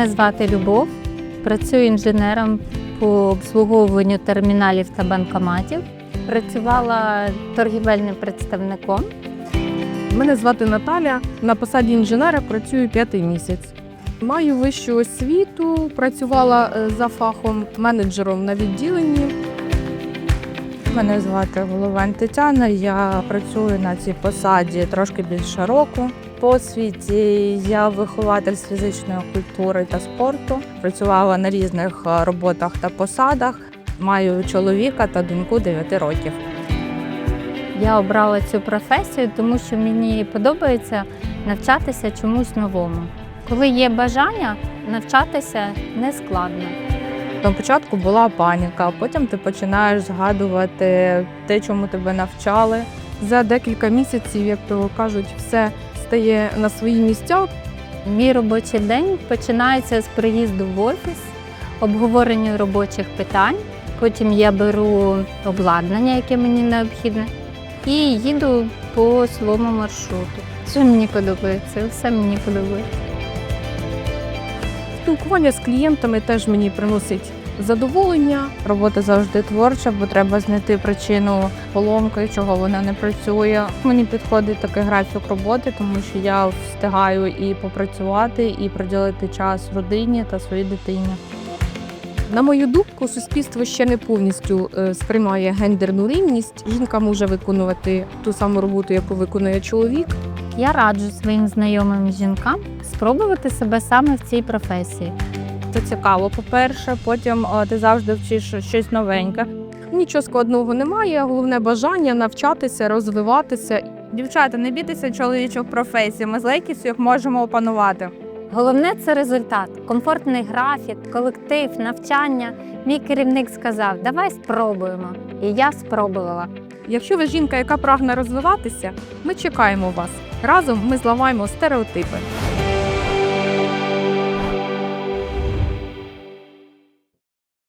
Мене звати Любов. Працюю інженером по обслуговуванню терміналів та банкоматів. Працювала торгівельним представником. Мене звати Наталя. На посаді інженера працюю п'ятий місяць. Маю вищу освіту, працювала е, за фахом менеджером на відділенні. Мене звати Головань Тетяна. Я працюю на цій посаді трошки більше року. По освіті я вихователь з фізичної культури та спорту. Працювала на різних е, роботах та посадах. Маю чоловіка та доньку 9 років. Я обрала цю професію, тому що мені подобається навчатися чомусь новому. Коли є бажання, навчатися не складно. На початку була паніка, а потім ти починаєш згадувати те, чому тебе навчали. За декілька місяців, як то кажуть, все стає на свої місця. Мій робочий день починається з приїзду в офіс, обговорення робочих питань. Потім я беру обладнання, яке мені необхідне, і їду по своєму маршруту. Що мені подобається, все мені подобається. Спілкування з клієнтами теж мені приносить задоволення. Робота завжди творча, бо треба знайти причину поломки, чого вона не працює. Мені підходить такий графік роботи, тому що я встигаю і попрацювати, і приділити час родині та своїй дитині. На мою думку, суспільство ще не повністю е, сприймає гендерну рівність. Жінка може виконувати ту саму роботу, яку виконує чоловік. Я раджу своїм знайомим жінкам спробувати себе саме в цій професії. Це цікаво, по-перше. Потім е, ти завжди вчиш щось новеньке. Нічого складного немає, головне бажання навчатися, розвиватися. Дівчата, не бійтеся чоловічих професій. Ми з легкістю їх можемо опанувати. Головне це результат, комфортний графік, колектив, навчання. Мій керівник сказав: давай спробуємо. І я спробувала. Якщо ви жінка, яка прагне розвиватися, ми чекаємо вас. Разом ми зламаємо стереотипи.